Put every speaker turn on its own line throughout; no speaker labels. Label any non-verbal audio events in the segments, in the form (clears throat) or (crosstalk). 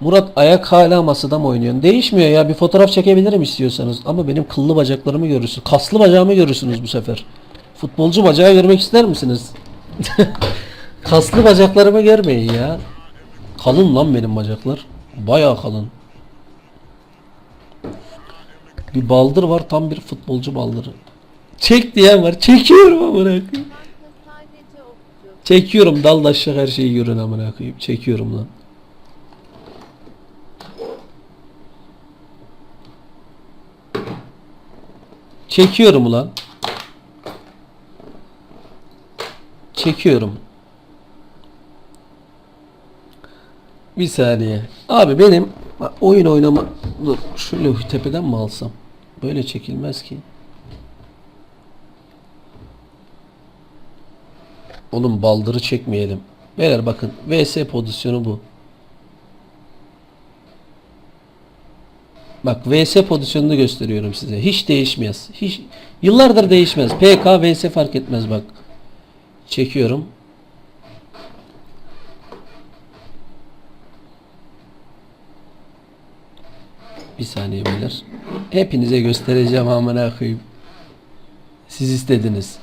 Murat ayak hala masada mı oynuyorsun? Değişmiyor ya. Bir fotoğraf çekebilirim istiyorsanız. Ama benim kıllı bacaklarımı görürsünüz. Kaslı bacağımı görürsünüz bu sefer. Futbolcu bacağı görmek ister misiniz? (laughs) Kaslı bacaklarımı görmeyin ya. Kalın lan benim bacaklar. Bayağı kalın. Bir baldır var tam bir futbolcu baldırı. Çek diyen var. Çekiyorum amına. Çekiyorum dal aşağı her şeyi görün amına koyayım. Çekiyorum lan. Çekiyorum ulan. Çekiyorum. Bir saniye. Abi benim oyun oynama... Dur şöyle tepeden mi alsam? Böyle çekilmez ki. Oğlum baldırı çekmeyelim. Beyler bakın VS pozisyonu bu. Bak VS pozisyonunu gösteriyorum size. Hiç değişmez. Hiç yıllardır değişmez. PK VS fark etmez bak. Çekiyorum. Bir saniye beyler. Hepinize göstereceğim amına koyayım. Siz istediniz.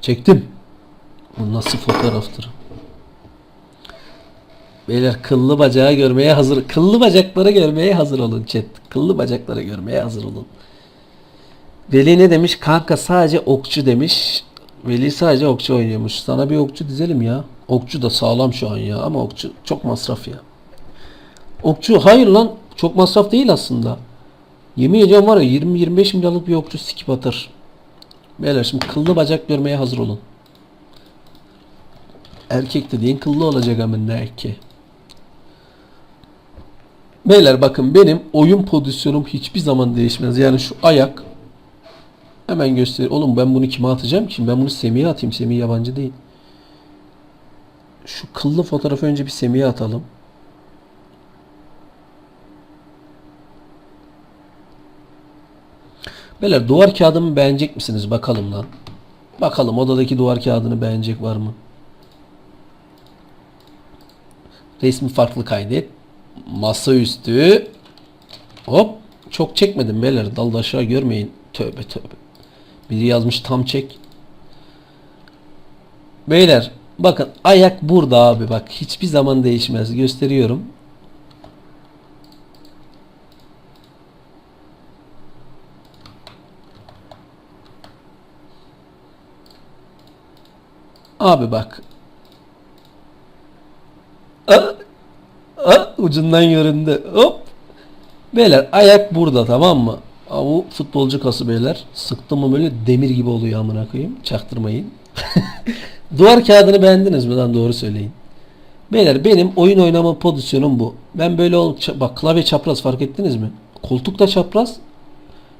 Çektim. Bu nasıl fotoğraftır? Beyler kıllı bacağı görmeye hazır. Kıllı bacakları görmeye hazır olun chat. Kıllı bacakları görmeye hazır olun. Veli ne demiş? Kanka sadece okçu demiş. Veli sadece okçu oynuyormuş. Sana bir okçu dizelim ya. Okçu da sağlam şu an ya ama okçu çok masraf ya. Okçu hayır lan çok masraf değil aslında. Yemin ediyorum var ya 20-25 milyarlık bir okçu sikip atar. Beyler şimdi kıllı bacak görmeye hazır olun. Erkek dediğin kıllı olacak ama ne ki? Beyler bakın benim oyun pozisyonum hiçbir zaman değişmez. Yani şu ayak hemen göster. Oğlum ben bunu kime atacağım ki? Ben bunu Semih'e atayım. Semih yabancı değil. Şu kıllı fotoğrafı önce bir Semih'e atalım. Beyler duvar kağıdımı beğenecek misiniz? Bakalım lan. Bakalım odadaki duvar kağıdını beğenecek var mı? Resmi farklı kaydet. Masaüstü. Hop. Çok çekmedim beyler. Dal aşağı görmeyin. Tövbe tövbe. Biri yazmış tam çek. Beyler bakın ayak burada abi bak. Hiçbir zaman değişmez. Gösteriyorum. Abi bak. Aa, aa, ucundan göründü. Hop. Beyler ayak burada tamam mı? Aa, bu futbolcu kası beyler. Sıktım mı böyle demir gibi oluyor amına koyayım. Çaktırmayın. (laughs) Duvar kağıdını beğendiniz mi lan doğru söyleyin. Beyler benim oyun oynama pozisyonum bu. Ben böyle ol bak klavye çapraz fark ettiniz mi? Koltuk da çapraz.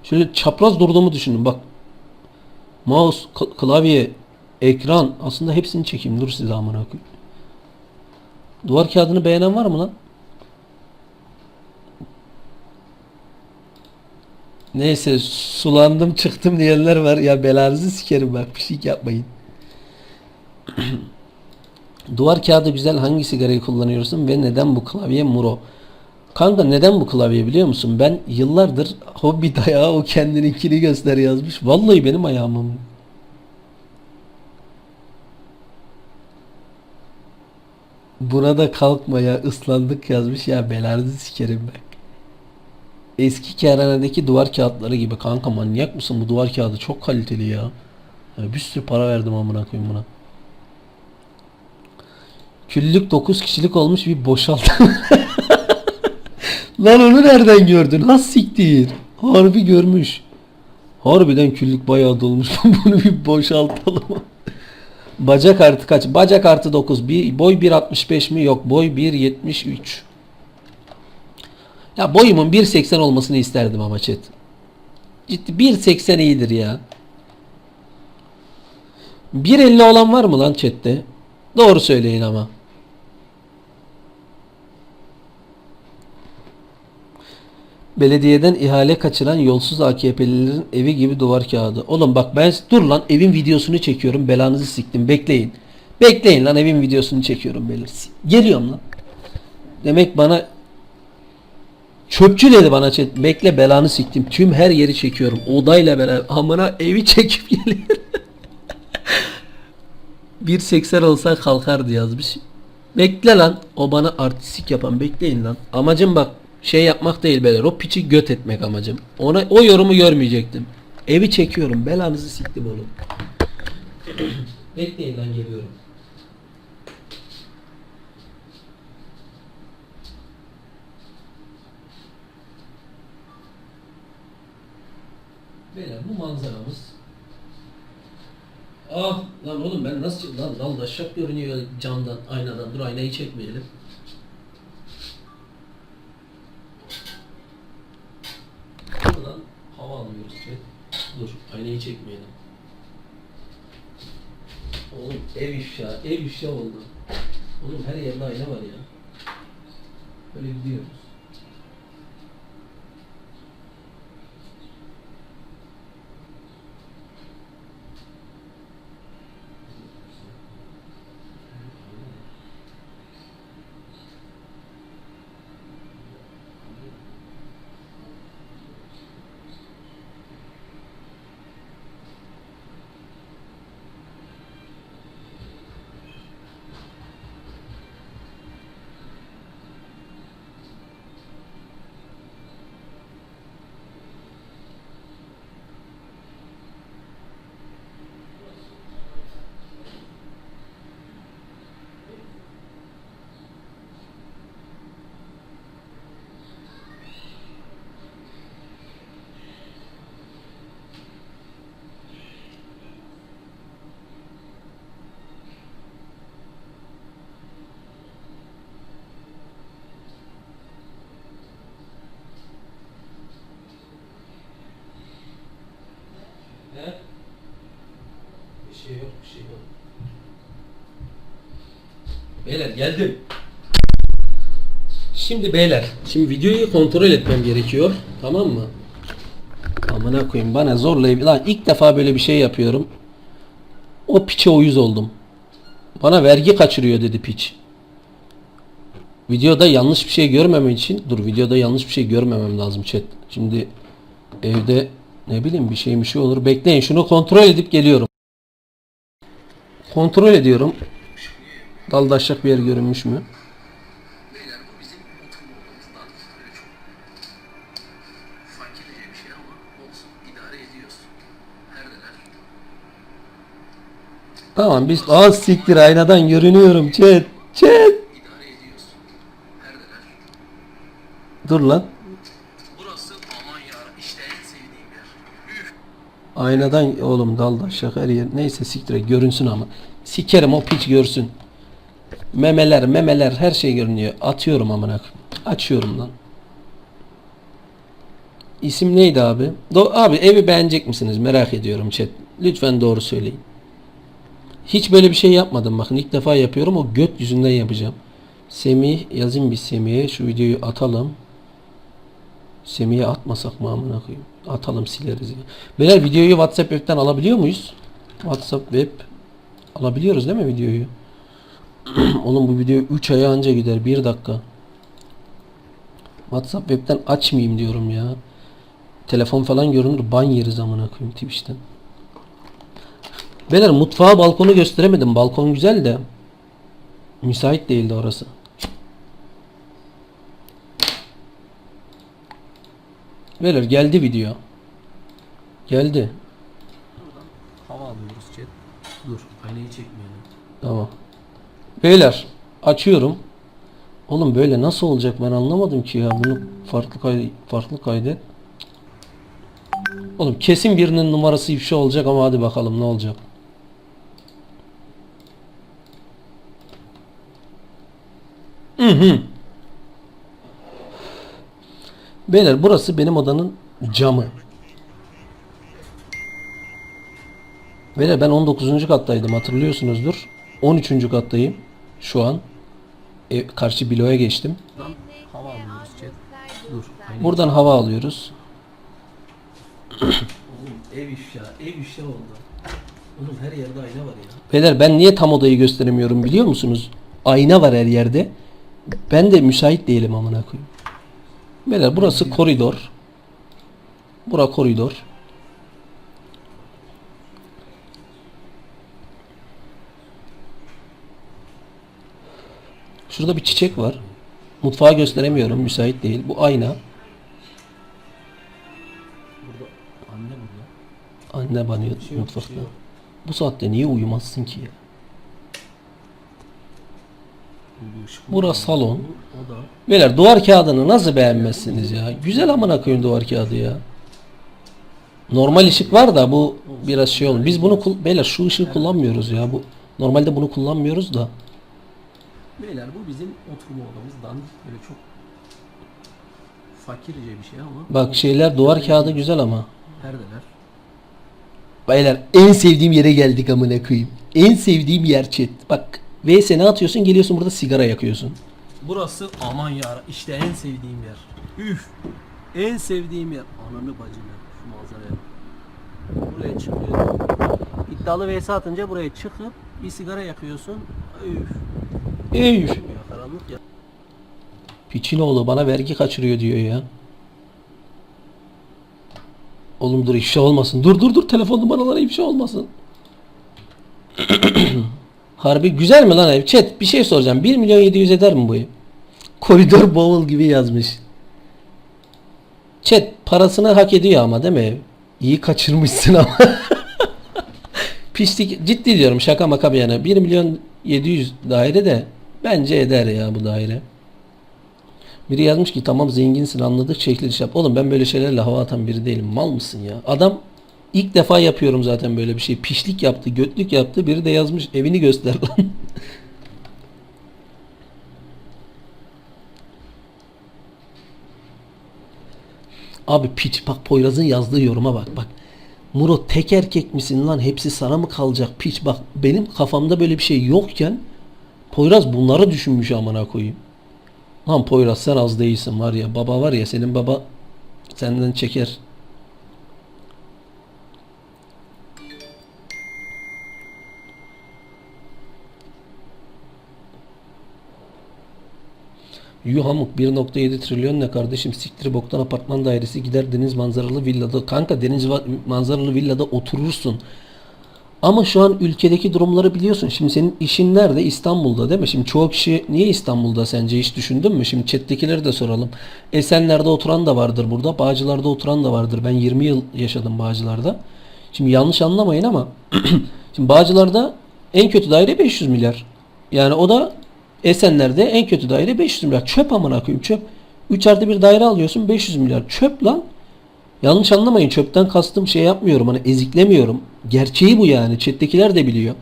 Şöyle çapraz durduğumu düşünün bak. Mouse, klavye, ekran aslında hepsini çekeyim. Dur size amına koyayım. Duvar kağıdını beğenen var mı lan? Neyse sulandım çıktım diyenler var. Ya belanızı sikerim bak şey yapmayın. (clears throat) Duvar kağıdı güzel hangi sigarayı kullanıyorsun ve neden bu klavye Muro? Kanka neden bu klavye biliyor musun? Ben yıllardır hobi dayağı o kendininkini göster yazmış. Vallahi benim ayağımım. Buna da kalkma ya ıslandık yazmış ya belanızı sikerim bak. Eski kerhanedeki duvar kağıtları gibi kanka manyak mısın bu duvar kağıdı çok kaliteli ya. ya bir sürü para verdim amına koyayım buna. Küllük 9 kişilik olmuş bir boşalt. (laughs) Lan onu nereden gördün? Has siktir. Harbi görmüş. Harbiden küllük bayağı dolmuş. (laughs) Bunu bir boşaltalım. Bacak artı kaç? Bacak artı 9. Bir, boy 1.65 mi? Yok. Boy 1.73. Ya boyumun 1.80 olmasını isterdim ama chat. Ciddi 1.80 iyidir ya. 1.50 olan var mı lan chatte? Doğru söyleyin ama. Belediyeden ihale kaçıran yolsuz AKP'lilerin evi gibi duvar kağıdı. Oğlum bak ben dur lan evin videosunu çekiyorum. Belanızı siktim. Bekleyin. Bekleyin lan evin videosunu çekiyorum beyler. S- Geliyorum lan. Demek bana çöpçü dedi bana chat. Bekle belanı siktim. Tüm her yeri çekiyorum. Odayla beraber. Amına evi çekip (laughs) geliyor. 1.80 olsa kalkardı yazmış. Bekle lan. O bana artistik yapan bekleyin lan. Amacım bak şey yapmak değil beyler. O piçi göt etmek amacım. Ona o yorumu görmeyecektim. Evi çekiyorum. Belanızı siktim oğlum. (clears throat) bekleyin lan geliyorum. Beyler bu manzaramız Ah lan oğlum ben nasıl lan lan daşak görünüyor camdan aynadan dur aynayı çekmeyelim. Dur lan hava almıyoruz çek. Dur aynayı çekmeyelim. Oğlum ev ifşa ev ifşa oldu. Oğlum her yerde ayna var ya. Böyle gidiyoruz. He? Bir şey yok, bir şey yok. Beyler geldim. Şimdi beyler, şimdi videoyu kontrol etmem gerekiyor. Tamam mı? Amına koyayım bana zorlayıp lan ilk defa böyle bir şey yapıyorum. O piçe uyuz oldum. Bana vergi kaçırıyor dedi piç. Videoda yanlış bir şey görmemem için dur videoda yanlış bir şey görmemem lazım chat. Şimdi evde ne bileyim bir şey bir şey olur. Bekleyin şunu kontrol edip geliyorum. Kontrol ediyorum. Daldaşacak bir yer görünmüş mü?
Şey?
Tamam biz az siktir aynadan görünüyorum chat. Chat. Dur lan.
Burası aman ya işte en sevdiğim yer. Üf.
Aynadan oğlum daldaşacak her yer. Neyse siktir görünsün ama. Sikerim o piç görsün. Memeler memeler her şey görünüyor. Atıyorum amına. Açıyorum lan. İsim neydi abi? Do abi evi beğenecek misiniz? Merak ediyorum chat. Lütfen doğru söyleyin. Hiç böyle bir şey yapmadım bakın ilk defa yapıyorum o göt yüzünden yapacağım. Semih yazayım bir Semih'e şu videoyu atalım. Semih'e atmasak mı amına koyayım? Atalım sileriz ya. Beyler videoyu WhatsApp web'ten alabiliyor muyuz? WhatsApp web alabiliyoruz değil mi videoyu? (clears throat) Oğlum bu video 3 aya anca gider 1 dakika. WhatsApp web'ten açmayayım diyorum ya. Telefon falan görünür ban yeriz amına koyayım Twitch'ten. Beyler mutfağı balkonu gösteremedim. Balkon güzel de müsait değildi orası. Beyler geldi video. Geldi. Hava alıyoruz chat. Dur aynayı çekmeyelim. Tamam. Beyler açıyorum. Oğlum böyle nasıl olacak ben anlamadım ki ya. Bunu farklı kaydet, farklı kaydet. Oğlum kesin birinin numarası ifşa olacak ama hadi bakalım ne olacak. Hı. Beyler burası benim odanın camı. Beyler ben 19. kattaydım hatırlıyorsunuzdur. 13. kattayım şu an. E, karşı bloğa geçtim.
Hava alıyoruz
Dur.
Güzel.
Buradan hava alıyoruz.
Oğlum ev ifşa, ev ifşa oldu. Oğlum her yerde ayna var ya.
Beyler ben niye tam odayı gösteremiyorum biliyor musunuz? Ayna var her yerde. Ben de müsait değilim amına koyayım. Beyler burası koridor. Bura koridor. Şurada bir çiçek var. Mutfağı gösteremiyorum. Müsait değil. Bu ayna.
Burada anne burada.
Anne banyo
Bir şey yok,
mutfakta.
şey yok.
Bu saatte niye uyumazsın ki ya? Burası salon. Beyler duvar kağıdını nasıl beğenmezsiniz ya? Güzel amına koyun duvar kağıdı ya. Normal ışık var da bu biraz şey oldu. Biz bunu beyler şu ışığı kullanmıyoruz ya. Bu normalde bunu kullanmıyoruz da.
Beyler bu bizim oturma odamız. Dandik böyle çok fakirce bir şey ama.
Bak şeyler duvar kağıdı güzel ama.
Perdeler.
Beyler en sevdiğim yere geldik amına koyayım. En sevdiğim yer chat. Bak VS ne atıyorsun geliyorsun burada sigara yakıyorsun.
Burası aman ya işte en sevdiğim yer. Üf. En sevdiğim yer. Ananı bacım ya şu manzaraya. Buraya çıkıyorsun. İddialı vs atınca buraya çıkıp bir sigara yakıyorsun. Üf.
Eyüp. Piçinoğlu bana vergi kaçırıyor diyor ya. Oğlum dur ifşa olmasın. Dur dur dur telefon numaraları ifşa olmasın. (clears throat) Harbi güzel mi lan ev? Chat bir şey soracağım. 1 milyon 700 eder mi bu ev? Koridor bavul gibi yazmış. Chat parasını hak ediyor ama değil mi ev? İyi kaçırmışsın ama. (laughs) Pislik ciddi diyorum şaka maka bir yana. 1 milyon 700 daire de bence eder ya bu daire. Biri yazmış ki tamam zenginsin anladık çekiliş yap. Oğlum ben böyle şeylerle hava atan biri değilim. Mal mısın ya? Adam ilk defa yapıyorum zaten böyle bir şey. Pişlik yaptı, götlük yaptı. Biri de yazmış evini göster lan. (laughs) Abi piç bak Poyraz'ın yazdığı yoruma bak bak. Muro tek erkek misin lan hepsi sana mı kalacak piç bak benim kafamda böyle bir şey yokken Poyraz bunları düşünmüş amına koyayım. Lan Poyraz sen az değilsin var ya. Baba var ya senin baba senden çeker. Yuhamuk 1.7 trilyon ne kardeşim siktir boktan apartman dairesi gider deniz manzaralı villada. Kanka deniz manzaralı villada oturursun. Ama şu an ülkedeki durumları biliyorsun. Şimdi senin işin nerede? İstanbul'da değil mi? Şimdi çoğu kişi niye İstanbul'da sence hiç düşündün mü? Şimdi chat'tekileri de soralım. Esenler'de oturan da vardır burada. Bağcılar'da oturan da vardır. Ben 20 yıl yaşadım Bağcılar'da. Şimdi yanlış anlamayın ama (clears throat) şimdi Bağcılar'da en kötü daire 500 milyar. Yani o da Esenler'de en kötü daire 500 milyar. Çöp amına koyayım çöp. 3 artı bir daire alıyorsun 500 milyar. Çöp lan. Yanlış anlamayın çöpten kastım şey yapmıyorum hani eziklemiyorum. Gerçeği bu yani. Chat'tekiler de biliyor.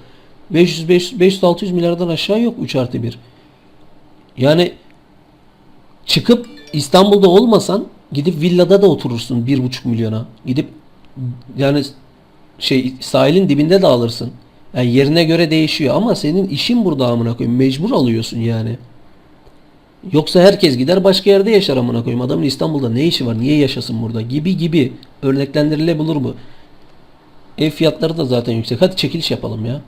500 500 500 600 milyardan aşağı yok 3 artı 1. Yani çıkıp İstanbul'da olmasan gidip villada da oturursun 1,5 milyona. Gidip yani şey sahilin dibinde de alırsın. Yani yerine göre değişiyor ama senin işin burada amına koyayım. Mecbur alıyorsun yani. Yoksa herkes gider başka yerde yaşar amına koyayım. Adamın İstanbul'da ne işi var? Niye yaşasın burada? Gibi gibi örneklendirilebilir bu. Ev fiyatları da zaten yüksek. Hadi çekiliş yapalım ya.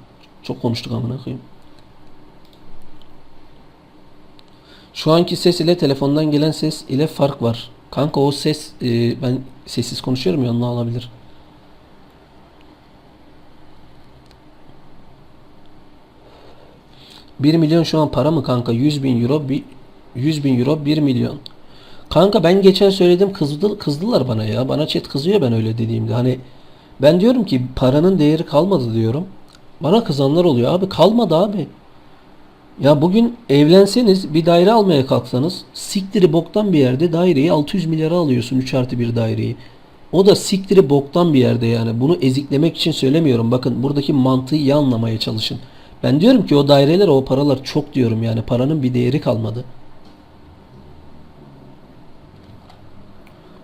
Çok konuştuk amına koyayım. Şu anki ses ile telefondan gelen ses ile fark var. Kanka o ses e, ben sessiz konuşuyorum ya onunla olabilir. Bir milyon şu an para mı kanka? 100 bin euro bir 100 bin euro 1 milyon. Kanka ben geçen söyledim kızdı, kızdılar bana ya. Bana chat kızıyor ben öyle dediğimde. Hani ben diyorum ki paranın değeri kalmadı diyorum. Bana kızanlar oluyor. Abi kalmadı abi. Ya bugün evlenseniz bir daire almaya kalksanız siktiri boktan bir yerde daireyi 600 milyara alıyorsun 3 artı bir daireyi. O da siktiri boktan bir yerde yani. Bunu eziklemek için söylemiyorum. Bakın buradaki mantığı iyi anlamaya çalışın. Ben diyorum ki o daireler o paralar çok diyorum yani. Paranın bir değeri kalmadı.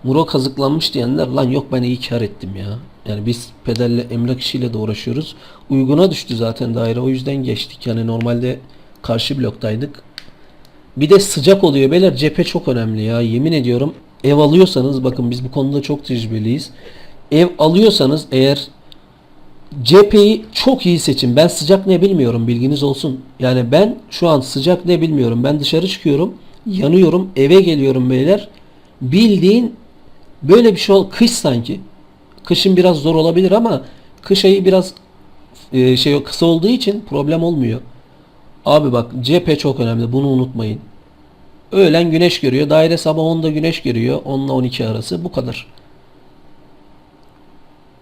Muro kazıklanmış diyenler lan yok ben iyi kar ettim ya. Yani biz pedelle emlak işiyle de uğraşıyoruz. Uyguna düştü zaten daire o yüzden geçtik. Yani normalde karşı bloktaydık. Bir de sıcak oluyor beyler cephe çok önemli ya yemin ediyorum. ev alıyorsanız bakın biz bu konuda çok tecrübeliyiz. Ev alıyorsanız eğer cepheyi çok iyi seçin. Ben sıcak ne bilmiyorum bilginiz olsun. Yani ben şu an sıcak ne bilmiyorum. Ben dışarı çıkıyorum, yanıyorum, eve geliyorum beyler. Bildiğin böyle bir şey ol kış sanki. Kışın biraz zor olabilir ama kış ayı biraz e, şey kısa olduğu için problem olmuyor. Abi bak cephe çok önemli. Bunu unutmayın. Öğlen güneş görüyor. Daire sabah 10'da güneş görüyor. 10 ile 12 arası. Bu kadar.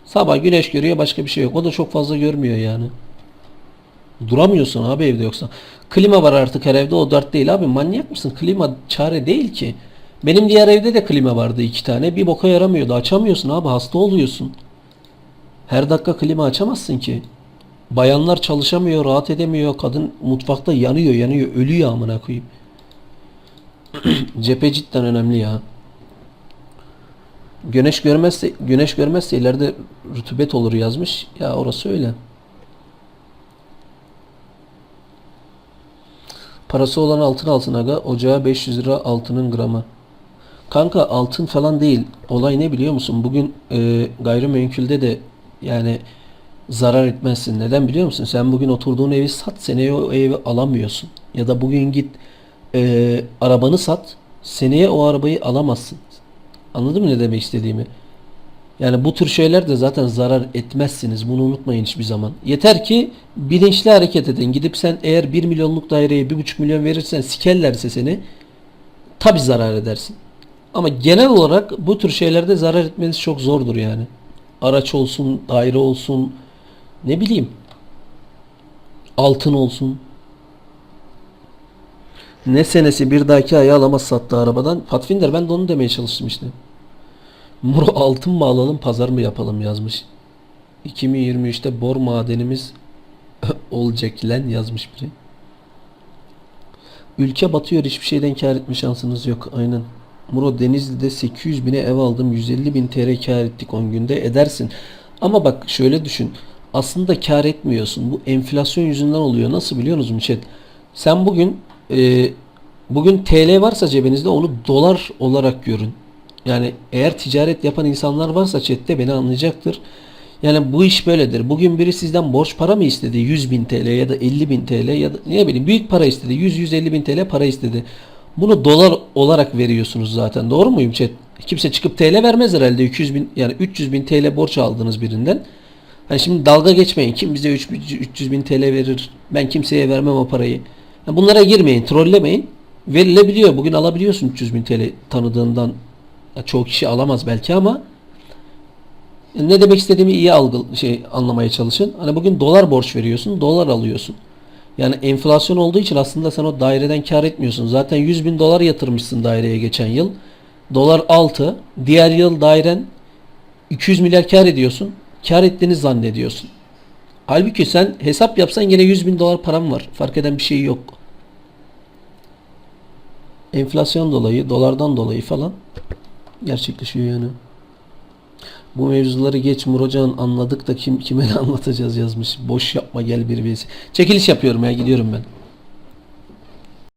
Sabah güneş görüyor başka bir şey yok. O da çok fazla görmüyor yani. Duramıyorsun abi evde yoksa. Klima var artık her evde o dert değil abi. Manyak mısın? Klima çare değil ki. Benim diğer evde de klima vardı iki tane. Bir boka yaramıyordu. Açamıyorsun abi hasta oluyorsun. Her dakika klima açamazsın ki. Bayanlar çalışamıyor, rahat edemiyor. Kadın mutfakta yanıyor, yanıyor, ölüyor amına koyayım. (clears throat) Cephe cidden önemli ya. Güneş görmezse güneş görmezse ileride rutubet olur yazmış. Ya orası öyle. Parası olan altın altın aga. Ocağa 500 lira altının gramı. Kanka altın falan değil. Olay ne biliyor musun? Bugün e, gayrimenkulde de yani zarar etmezsin. Neden biliyor musun? Sen bugün oturduğun evi sat, seneye o evi alamıyorsun. Ya da bugün git e, arabanı sat, seneye o arabayı alamazsın. Anladın mı ne demek istediğimi? Yani bu tür şeyler de zaten zarar etmezsiniz. Bunu unutmayın hiçbir zaman. Yeter ki bilinçli hareket edin. Gidip sen eğer 1 milyonluk daireye 1,5 milyon verirsen sikerlerse seni tabi zarar edersin. Ama genel olarak bu tür şeylerde zarar etmeniz çok zordur yani. Araç olsun, daire olsun, ne bileyim. Altın olsun. Ne senesi bir dahaki aya alamaz sattı arabadan. Fatfinder ben de onu demeye çalıştım işte. Muro altın mı alalım pazar mı yapalım yazmış. 2023'te bor madenimiz (laughs) olacak lan yazmış biri. Ülke batıyor hiçbir şeyden kar etme şansınız yok. Aynen. Muro Denizli'de 800 bine ev aldım. 150 bin TL kar ettik 10 günde. Edersin. Ama bak şöyle düşün. Aslında kar etmiyorsun. Bu enflasyon yüzünden oluyor. Nasıl biliyor musun chat? Sen bugün e, bugün TL varsa cebinizde onu dolar olarak görün. Yani eğer ticaret yapan insanlar varsa chatte beni anlayacaktır. Yani bu iş böyledir. Bugün biri sizden borç para mı istedi? 100 bin TL ya da 50 bin TL ya da ne bileyim büyük para istedi. 100-150 bin TL para istedi. Bunu dolar olarak veriyorsunuz zaten. Doğru muyum chat? Kimse çıkıp TL vermez herhalde. 200 bin yani 300 bin TL borç aldınız birinden. Hani şimdi dalga geçmeyin. Kim bize 300 bin TL verir? Ben kimseye vermem o parayı. Yani bunlara girmeyin. Trollemeyin. Verilebiliyor. Bugün alabiliyorsun 300 bin TL tanıdığından. Ya çoğu kişi alamaz belki ama ne demek istediğimi iyi algı şey anlamaya çalışın. Hani bugün dolar borç veriyorsun, dolar alıyorsun. Yani enflasyon olduğu için aslında sen o daireden kar etmiyorsun. Zaten 100 bin dolar yatırmışsın daireye geçen yıl. Dolar 6. Diğer yıl dairen 200 milyar kar ediyorsun. Kar ettiğini zannediyorsun. Halbuki sen hesap yapsan yine 100 bin dolar param var. Fark eden bir şey yok. Enflasyon dolayı, dolardan dolayı falan gerçekleşiyor yani. Bu mevzuları geç Murocan anladık da kim kime ne anlatacağız yazmış. Boş yapma gel bir birisi. Çekiliş yapıyorum ya gidiyorum ben.